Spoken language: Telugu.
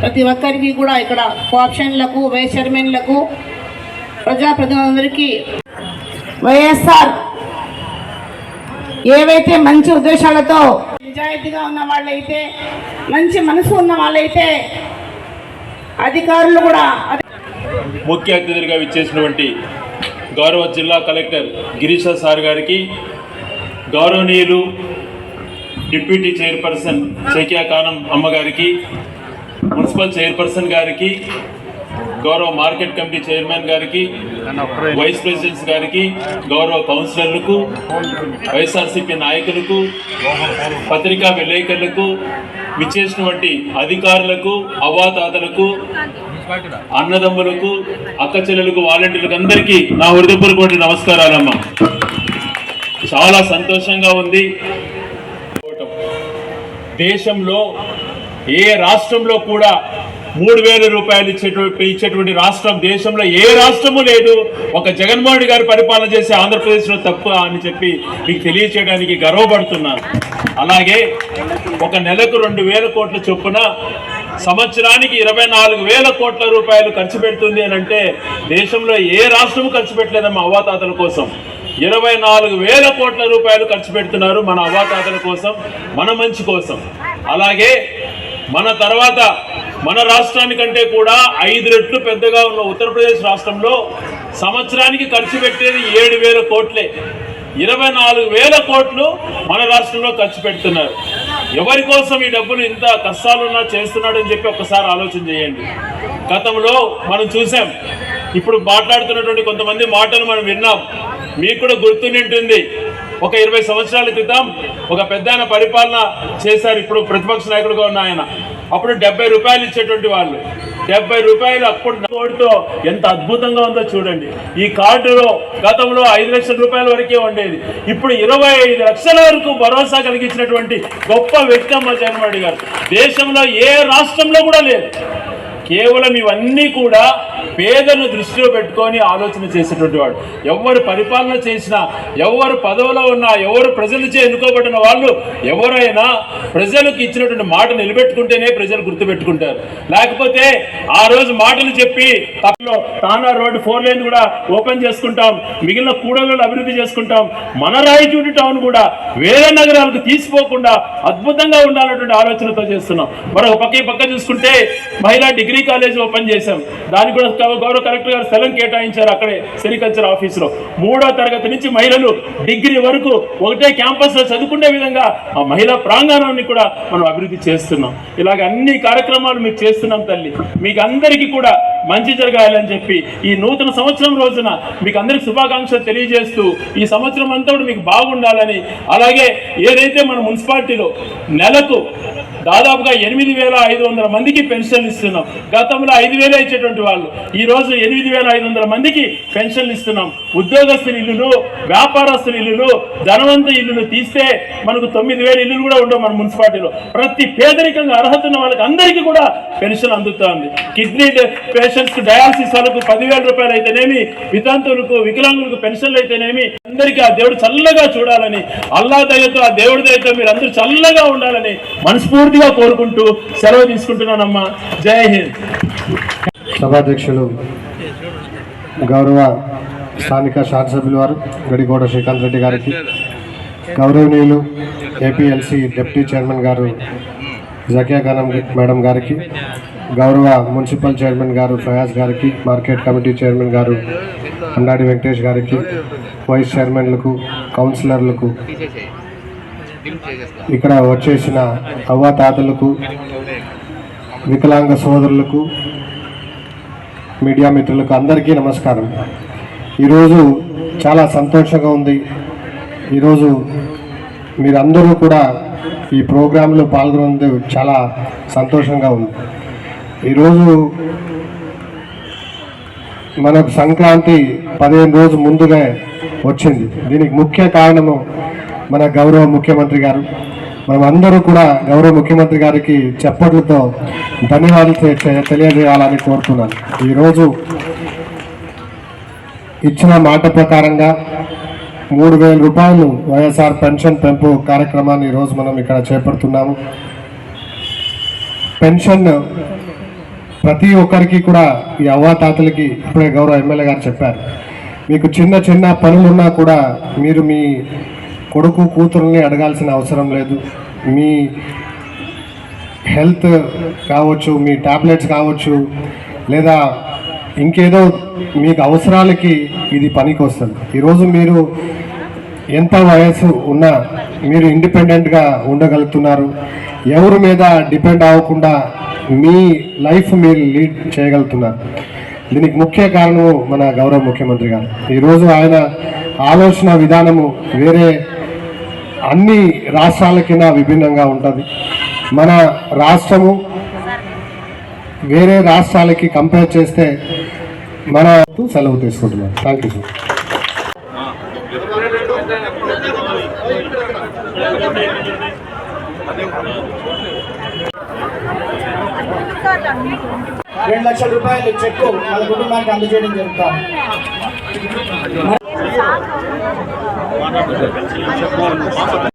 ప్రతి ఒక్కరికి కూడా ఇక్కడ కోఆప్షన్లకు వైస్ చైర్మన్లకు ప్రజాప్రతినిధులందరికీ వైఎస్ఆర్ ఏవైతే మంచి ఉద్దేశాలతో నిజాయితీగా ఉన్న వాళ్ళైతే మంచి మనసు ఉన్న వాళ్ళైతే అధికారులు కూడా ముఖ్య అతిథులుగా విచ్చేసినటువంటి గౌరవ జిల్లా కలెక్టర్ గిరీష సార్ గారికి గౌరవనీయులు డిప్యూటీ చైర్పర్సన్ షేకియా కానం అమ్మగారికి మున్సిపల్ చైర్పర్సన్ గారికి గౌరవ మార్కెట్ కమిటీ చైర్మన్ గారికి వైస్ ప్రెసిడెంట్స్ గారికి గౌరవ కౌన్సిలర్లకు వైఎస్ఆర్సీపీ నాయకులకు పత్రికా విలేకరులకు విచ్చేసినటువంటి అధికారులకు అవాతాతలకు అన్నదమ్ములకు అక్క చెల్లెలకు వాలంటీర్లకు అందరికీ నా హృదయపూర్వక నమస్కారాలమ్మా చాలా సంతోషంగా ఉంది. దేశంలో ఏ రాష్ట్రంలో కూడా మూడు వేల రూపాయలు ఇచ్చేటువంటి ఇచ్చేటువంటి రాష్ట్రం దేశంలో ఏ రాష్ట్రము లేదు. ఒక జగన్మోహన్ గారు పరిపాలన చేసే ఆంధ్రప్రదేశ్లో తప్పు అని చెప్పి మీకు తెలియచేయడానికి గర్వపడుతున్నాను. అలాగే ఒక నెలకు రెండు వేల కోట్ల చొప్పున సంవత్సరానికి ఇరవై నాలుగు వేల కోట్ల రూపాయలు ఖర్చు పెడుతుంది అని అంటే దేశంలో ఏ రాష్ట్రము ఖర్చు పెట్టలేదమ్మా అవ్వాతాతల కోసం. ఇరవై నాలుగు వేల కోట్ల రూపాయలు ఖర్చు పెడుతున్నారు మన అవ్వాతాతల కోసం మన మంచి కోసం. అలాగే మన తర్వాత మన రాష్ట్రానికంటే కూడా ఐదు రెట్లు పెద్దగా ఉన్న ఉత్తరప్రదేశ్ రాష్ట్రంలో సంవత్సరానికి ఖర్చు పెట్టేది ఏడు వేల కోట్లే. ఇరవై నాలుగు వేల కోట్లు మన రాష్ట్రంలో ఖర్చు పెడుతున్నారు. ఎవరి కోసం ఈ డబ్బులు ఇంత కష్టాలున్నా చేస్తున్నాడని చెప్పి ఒక్కసారి ఆలోచన చేయండి. గతంలో మనం చూసాం ఇప్పుడు మాట్లాడుతున్నటువంటి కొంతమంది మాటలు మనం విన్నాం. మీకు కూడా గుర్తుంటుంది ఒక ఇరవై సంవత్సరాల క్రితం ఒక పెద్ద ఆయన పరిపాలన చేశారు. ఇప్పుడు ప్రతిపక్ష నాయకుడుగా ఉన్న ఆయన. అప్పుడు డెబ్బై రూపాయలు ఇచ్చేటువంటి వాళ్ళు. డెబ్బై రూపాయలు అప్పుడు కోడ్తో ఎంత అద్భుతంగా ఉందో చూడండి. ఈ కార్డులో గతంలో ఐదు లక్షల రూపాయల వరకే ఉండేది. ఇప్పుడు ఇరవై ఐదు లక్షల వరకు భరోసా కలిగించినటువంటి గొప్ప వ్యక్తి అమ్మ జగన్మోహన్ గారు. దేశంలో ఏ రాష్ట్రంలో కూడా లేదు. కేవలం ఇవన్నీ కూడా పేదలను దృష్టిలో పెట్టుకొని ఆలోచన చేసేటువంటి వాడు. ఎవరు పరిపాలన చేసినా ఎవరు పదవిలో ఉన్నా ఎవరు ప్రజలచే ఎన్నుకోబడిన వాళ్ళు ఎవరైనా ప్రజలకు ఇచ్చినటువంటి మాట నిలబెట్టుకుంటేనే ప్రజలు గుర్తుపెట్టుకుంటారు. లేకపోతే ఆ రోజు మాటలు చెప్పి తప్పలో తానా రోడ్డు ఫోర్ లైన్ కూడా ఓపెన్ చేసుకుంటాం మిగిలిన కూడలను అభివృద్ధి చేసుకుంటాం మన రాయచూడి టౌన్ కూడా వేరే నగరాలకు తీసిపోకుండా అద్భుతంగా ఉండాలన్నటువంటి ఆలోచనతో చేస్తున్నాం. మరొక పక్క ఈ పక్క చూసుకుంటే మహిళా డిగ్రీ కాలేజ్ ఓపెన్ చేశాం. దానికి కూడా గౌరవ కలెక్టర్ గారు స్థలం కేటాయించారు అక్కడే సెరికల్చర్ ఆఫీసులో. మూడో తరగతి నుంచి మహిళలు డిగ్రీ వరకు ఒకటే క్యాంపస్లో చదువుకునే విధంగా ఆ మహిళా ప్రాంగణాన్ని కూడా మనం అభివృద్ధి చేస్తున్నాం. ఇలాగ అన్ని కార్యక్రమాలు మీకు చేస్తున్నాం తల్లి. మీకు అందరికీ కూడా మంచి జరగాలని చెప్పి ఈ నూతన సంవత్సరం రోజున మీకు అందరికి శుభాకాంక్షలు తెలియజేస్తూ ఈ సంవత్సరం అంతా కూడా మీకు బాగుండాలని అలాగే ఏదైతే మన మున్సిపాలిటీలో నెలకు దాదాపుగా ఎనిమిది వేల ఐదు వందల మందికి పెన్షన్లు ఇస్తున్నాం. గతంలో ఐదు వేలే ఇచ్చేటువంటి వాళ్ళు. ఈ రోజు ఎనిమిది వేల ఐదు వందల మందికి పెన్షన్లు ఇస్తున్నాం. ఉద్యోగస్తుల ఇల్లులు వ్యాపారస్తుల ఇల్లులు ధనవంత ఇల్లులు తీస్తే మనకు తొమ్మిది వేల ఇల్లులు కూడా ఉండవు మన మున్సిపాలిటీలో. ప్రతి పేదరికంగా అర్హత ఉన్న వాళ్ళకి అందరికీ కూడా పెన్షన్ అందుతోంది. కిడ్నీ పేషెంట్స్ డయాలసిస్ వాళ్ళకు పదివేల రూపాయలు అయితేనేమి వితాంతులకు వికలాంగులకు పెన్షన్లు అయితేనేమి అందరికీ ఆ దేవుడు చల్లగా చూడాలని అల్లా దయతో ఆ దేవుడి దయతో మీరు అందరూ చల్లగా ఉండాలని మనస్ఫూర్తిగా కోరుకుంటూ సెలవు తీసుకుంటున్నానమ్మా. జై హింద్. సభాధ్యక్షులు గౌరవ స్థానిక శాసనసభ్యుల వారు గడికోట శ్రీకాంత్ రెడ్డి గారికి గౌరవనీయులు ఏపీఎల్సి డిప్యూటీ చైర్మన్ గారు జకియా ఖానం మేడం గారికి గౌరవ మున్సిపల్ చైర్మన్ గారు ఫయాజ్ గారికి మార్కెట్ కమిటీ చైర్మన్ గారు అండాడి వెంకటేష్ గారికి వైస్ చైర్మన్లకు కౌన్సిలర్లకు ఇక్కడ వచ్చేసిన అవ్వాతాతలకు వికలాంగ సోదరులకు మీడియా మిత్రులకు అందరికీ నమస్కారం. ఈరోజు చాలా సంతోషంగా ఉంది. ఈరోజు మీరందరూ కూడా ఈ ప్రోగ్రాంలో పాల్గొనేందుకు చాలా సంతోషంగా ఉంది. ఈరోజు మనకు సంక్రాంతి పదిహేను రోజు ముందుగా వచ్చింది. దీనికి ముఖ్య కారణము మన గౌరవ ముఖ్యమంత్రి గారు. మనం అందరూ కూడా గౌరవ ముఖ్యమంత్రి గారికి చెప్పట్లతో ధన్యవాదాలు తెలియజేయాలని కోరుతున్నాను. ఈరోజు ఇచ్చిన మాట ప్రకారంగా మూడు వేల రూపాయలు వైఎస్ఆర్ పెన్షన్ పెంపు కార్యక్రమాన్ని ఈరోజు మనం ఇక్కడ చేపడుతున్నాము. పెన్షన్ ప్రతి ఒక్కరికి కూడా ఈ అవ్వాతాతలకి ఇప్పుడే గౌరవ ఎమ్మెల్యే గారు చెప్పారు. మీకు చిన్న చిన్న పనులున్నా కూడా మీరు మీ కొడుకు కూతురుని అడగాల్సిన అవసరం లేదు. మీ హెల్త్ కావచ్చు మీ టాబ్లెట్స్ కావచ్చు లేదా ఇంకేదో మీకు అవసరాలకి ఇది పనికి వస్తుంది ఈరోజు మీరు ఎంత వయసు ఉన్నా మీరు ఇండిపెండెంట్గా ఉండగలుగుతున్నారు. ఎవరి మీద డిపెండ్ అవ్వకుండా మీ లైఫ్ మీరు లీడ్ చేయగలుగుతున్నారు. దీనికి ముఖ్య కారణము మన గౌరవ ముఖ్యమంత్రి గారు. ఈరోజు ఆయన ఆలోచన విధానము వేరే అన్ని రాష్ట్రాలకినా విభిన్నంగా ఉంటుంది. మన రాష్ట్రము వేరే రాష్ట్రాలకి కంపేర్ చేస్తే మన సెలవు తీసుకుంటున్నాం థ్యాంక్ యూ సార్ రెండు లక్షల రూపాయలు చెక్కు వాళ్ళ కుటుంబానికి అందజేయడం జరుగుతాం